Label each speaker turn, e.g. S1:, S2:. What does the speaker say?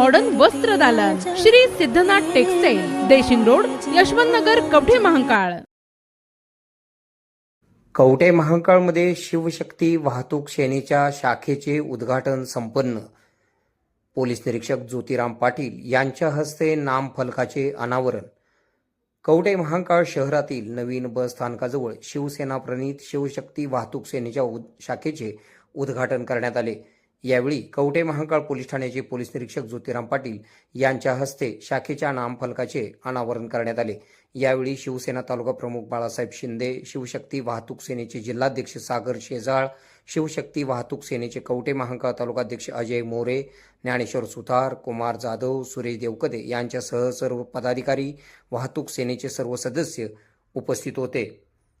S1: Modern वस्त्र दालन Shri Siddhanath textile Deshing road Yashwant Nagar Kavathe Mahakal
S2: Kavathe महांकाळमध्ये शिवशक्ती वाहतूक सेनेच्या शाखेचे उद्घाटन संपन्न. पोलीस निरीक्षक ज्योतिराम पाटील यांच्या हस्ते नामफलकाचे अनावरण. कवठे महाकाळ शहरातील नवीन बस स्थानकाजवळ शिवसेना प्रणित शिवशक्ती वाहतूक सेनेच्या शाखेचे उद्घाटन करण्यात आले. यावेळी कवठे महांकाळ पोलीस ठाण्याचे पोलीस निरीक्षक ज्योतिराम पाटील यांच्या हस्ते शाखेच्या नामफलकाचे अनावरण करण्यात आले. यावेळी शिवसेना तालुका प्रमुख बाळासाहेब शिंदे शिवशक्ती वाहतूक सेनेचे जिल्हाध्यक्ष सागर शेजाळ शिवशक्ती वाहतूक सेनेचे कवटे महांकाळ तालुकाध्यक्ष अजय मोरे ज्ञानेश्वर सुतार कुमार जाधव सुरेश देवकदे यांच्यासह सर्व पदाधिकारी वाहतूक सेनेचे सर्व सदस्य उपस्थित होते.